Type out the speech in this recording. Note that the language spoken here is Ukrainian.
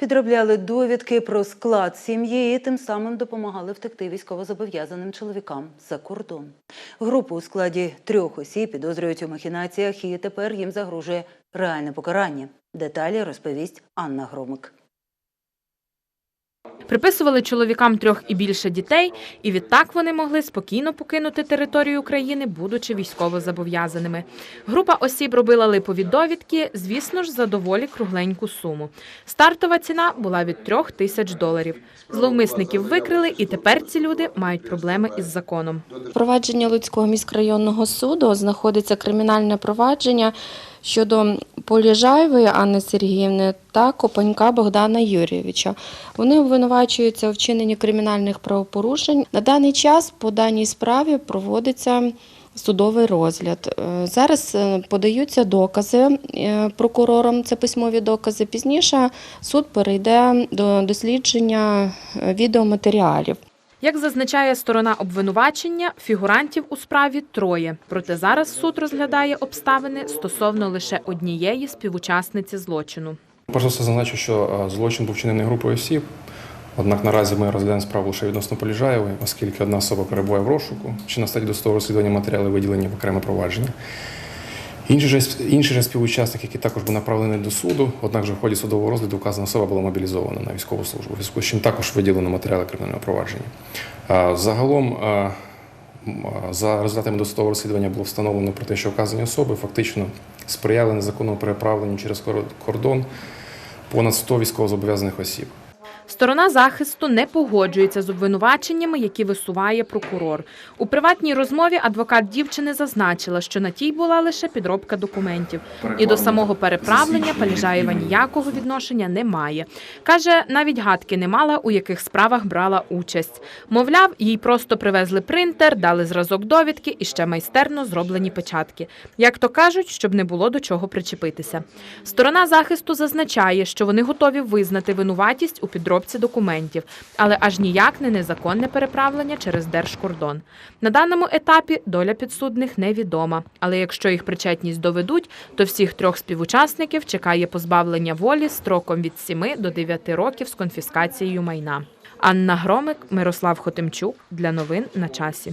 Підробляли довідки про склад сім'ї і тим самим допомагали втекти військовозобов'язаним чоловікам за кордон. Групу у складі трьох осіб підозрюють у махінаціях, і тепер їм загрожує реальне покарання. Деталі розповість Анна Громик. Приписували чоловікам трьох і більше дітей, і відтак вони могли спокійно покинути територію України, будучи військовозобов'язаними. Група осіб робила липові довідки, звісно ж, за доволі кругленьку суму. Стартова ціна була від трьох тисяч доларів. Зловмисників викрили, і тепер ці люди мають проблеми із законом. Провадження Луцького міськрайонного суду знаходиться кримінальне провадження щодо Поліжаєвої Анни Сергіївни та Копанька Богдана Юрійовича. Вони обвинувачуються у вчиненні кримінальних правопорушень. На даний час по даній справі проводиться судовий розгляд. Е, Зараз е, подаються докази е, прокурором, це письмові докази. Пізніше суд перейде до дослідження відеоматеріалів. Як зазначає сторона обвинувачення, фігурантів у справі троє. Проте зараз суд розглядає обставини стосовно лише однієї співучасниці злочину. За зазначу, що е, злочин був вчинений групою осіб. Однак наразі ми розглядаємо справу лише відносно Поліжаєвої, оскільки одна особа перебуває в розшуку, чи на стадії досудового розслідування матеріали виділені в окреме провадження. Інший же, інший же співучасник, який також був направлений до суду, однак же в ході судового розгляду вказана особа була мобілізована на військову службу, зв'язку з чим також виділено матеріали кримінального провадження. Загалом, за результатами досудового розслідування було встановлено про те, що вказані особи фактично сприяли незаконному переправленню через кор- кордон понад 100 військовозобов'язаних осіб. Сторона захисту не погоджується з обвинуваченнями, які висуває прокурор. У приватній розмові адвокат дівчини зазначила, що на тій була лише підробка документів. І до самого переправлення Паліжаєва ніякого відношення не має. Каже, навіть гадки не мала, у яких справах брала участь. Мовляв, їй просто привезли принтер, дали зразок довідки і ще майстерно зроблені печатки. Як то кажуть, щоб не було до чого причепитися. Сторона захисту зазначає, що вони готові визнати винуватість у підробці документів, але аж ніяк не незаконне переправлення через держкордон. На даному етапі доля підсудних невідома. Але якщо їх причетність доведуть, то всіх трьох співучасників чекає позбавлення волі строком від 7 до 9 років з конфіскацією майна. Анна Громик, Мирослав Хотимчук для новин на часі.